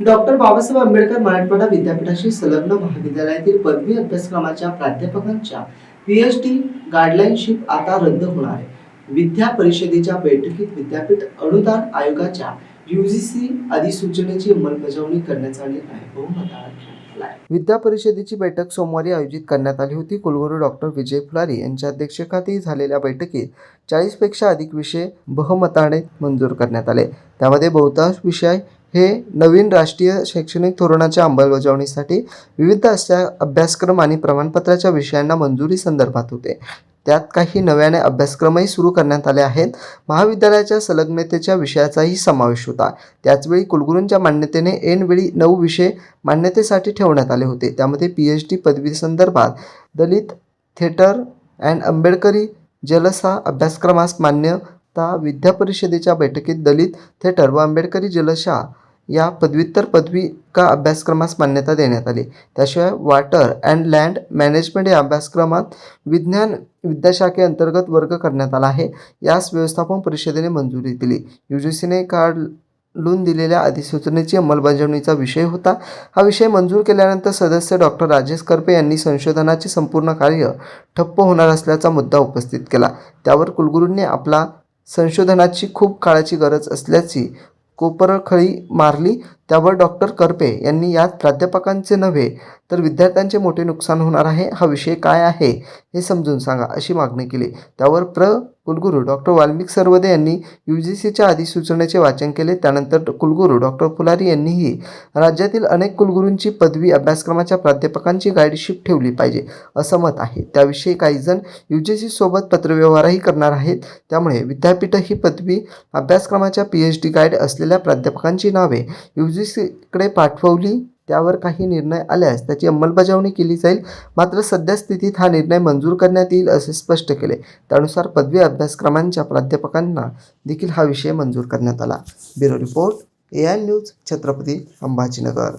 Doctor Babasaheb Ambedkar Marathwada विद्यापीठाशी संलग्न महाविद्यालयातील पदवी अभ्यासक्रमाच्या प्राध्यापकांच्या पीएचडी गाईडलाईनशिप आता रद्द होणार आहे. विद्या परिषदेच्या बैठकीत विद्यापीठ अनुदान आयोगाच्या युजीसी अधिसूचनेची अंमलबजावणी करण्याचा निर्णय हो बहुमताने विद्या परिषदेची बैठक सोमवारी आयोजित करण्यात आली होती. कुलगुरू डॉक्टर विजय फुलारी यांच्या अध्यक्षतेखाली झालेल्या बैठकीत चाळीसपेक्षा अधिक विषय बहुमताने मंजूर करण्यात आले. त्यामध्ये बहुतांश विषय हे नवीन राष्ट्रीय शैक्षणिक धोरणाच्या अंमलबजावणीसाठी विविध अशा अभ्यासक्रम आणि प्रमाणपत्राच्या विषयांना मंजुरी संदर्भात होते. त्यात काही नव्याने अभ्यासक्रमही सुरू करण्यात आले आहेत. महाविद्यालयाच्या संलग्नतेच्या विषयाचाही समावेश होता. त्याचवेळी कुलगुरूंच्या मान्यतेने ऐनवेळी नऊ विषय मान्यतेसाठी ठेवण्यात आले होते. त्यामध्ये पी एच डी पदवी संदर्भात दलित थिएटर अँड आंबेडकरी जलसा अभ्यासक्रमास मान्यता विद्या परिषदेच्या बैठकीत दलित थिएटर व आंबेडकरी जलशा या पदव्युत्तर पदविका अभ्यासक्रमास मान्यता देण्यात आली? त्याशिवाय वॉटर अँड लँड मॅनेजमेंट या अभ्यासक्रमात विज्ञान विद्याशाखेअंतर्गत वर्ग करण्यात आला आहे. यास व्यवस्थापन परिषदेने मंजुरी दिली. यू जी सीने काढून दिलेल्या अधिसूचनेची अंमलबजावणीचा विषय होता. हा विषय मंजूर केल्यानंतर सदस्य डॉक्टर राजेश करपे यांनी संशोधनाचे संपूर्ण कार्य ठप्प होणार असल्याचा मुद्दा उपस्थित केला. त्यावर कुलगुरूंनी आपला संशोधनाची खूप काळाची गरज असल्याची कोपरखळी मारली. त्यावर डॉक्टर करपे यांनी यात प्राध्यापकांचे नव्हे तर विद्यार्थ्यांचे मोठे नुकसान होणार आहे. हा विषय काय आहे हे समजून सांगा अशी मागणी केली. त्यावर प्र. कुलगुरू डॉक्टर वाल्मिक सरवदे यांनी यू जी सीच्या अधिसूचनेचे वाचन केले. त्यानंतर कुलगुरू डॉक्टर फुलारी यांनीही राज्यातील अनेक कुलगुरूंची पदवी अभ्यासक्रमाच्या प्राध्यापकांची गाईडशिप ठेवली पाहिजे असं मत आहे. त्याविषयी काही जण यू जी सीसोबत पत्रव्यवहारही करणार आहेत. त्यामुळे विद्यापीठ ही पदवी अभ्यासक्रमाच्या पी एच डी गाईड असलेल्या प्राध्यापकांची नावे यू जी सीकडे पाठवली त्यावर काही निर्णय आल्यास त्याची अंमलबजावणी केली जाईल. मात्र सध्या स्थितीत हा निर्णय मंजूर करण्यात येईल असे स्पष्ट केले. त्यानुसार पदवी अभ्यासक्रमांच्या प्राध्यापकांना देखील हा विषय मंजूर करण्यात आला. Bureau report A I news Chhatrapati Sambhajinagar.